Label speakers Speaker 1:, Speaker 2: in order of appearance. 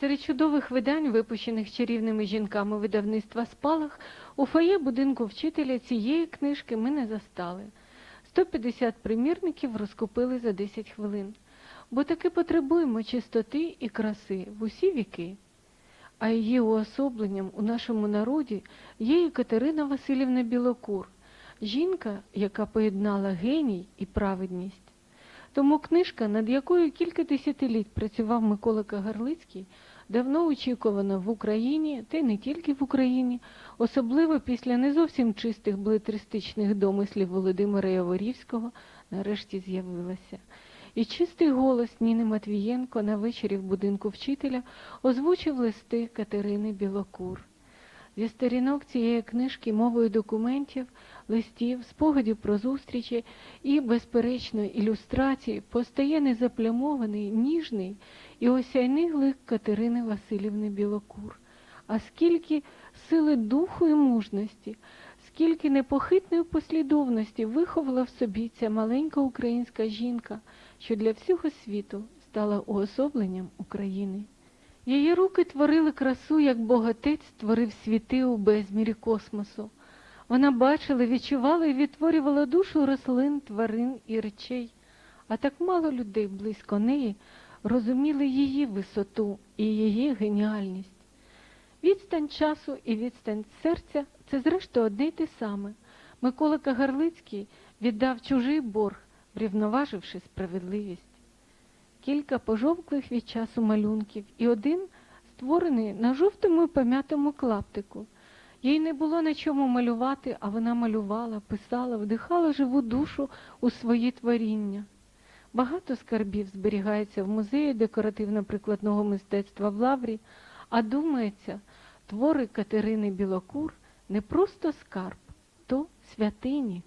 Speaker 1: Серед чудових видань, випущених чарівними жінками видавництва Спалах, у фоє будинку вчителя цієї книжки ми не застали. 150 примірників розкупили за 10 хвилин, бо таки потребуємо чистоти і краси в усі віки. А її уособленням у нашому народі є і Катерина Васильівна Білокур, жінка, яка поєднала геній і праведність. Тому книжка, над якою кілька десятиліть працював Микола Кагарлицький, давно очікувана в Україні, та й не тільки в Україні, особливо після не зовсім чистих блетристичних домислів Володимира Яворівського, нарешті з'явилася. І чистий голос Ніни Матвієнко на вечорі в будинку вчителя озвучив листи Катерини Білокур. Зі сторінок цієї книжки мовою документів, листів, спогадів про зустрічі і, безперечно, ілюстрацій постає незаплямований, ніжний і осяйний лик Катерини Васильівни Білокур. А скільки сили духу і мужності, скільки непохитної послідовності виховала в собі ця маленька українська жінка, що для всього світу стала уособленням України. Її руки творили красу, як богатець створив світи у безмірі космосу. Вона бачила, відчувала і відтворювала душу рослин, тварин і речей, а так мало людей близько неї розуміли її висоту і її геніальність. Відстань часу і відстань серця це зрештою одне й те саме. Микола Кагарлицький віддав чужий борг, врівноваживши справедливість кілька пожовклих від часу малюнків і один створений на жовтому і пом'ятому клаптику. Їй не було на чому малювати, а вона малювала, писала, вдихала живу душу у свої творіння. Багато скарбів зберігається в музеї декоративно-прикладного мистецтва в Лаврі, а думається, твори Катерини Білокур не просто скарб, то святині.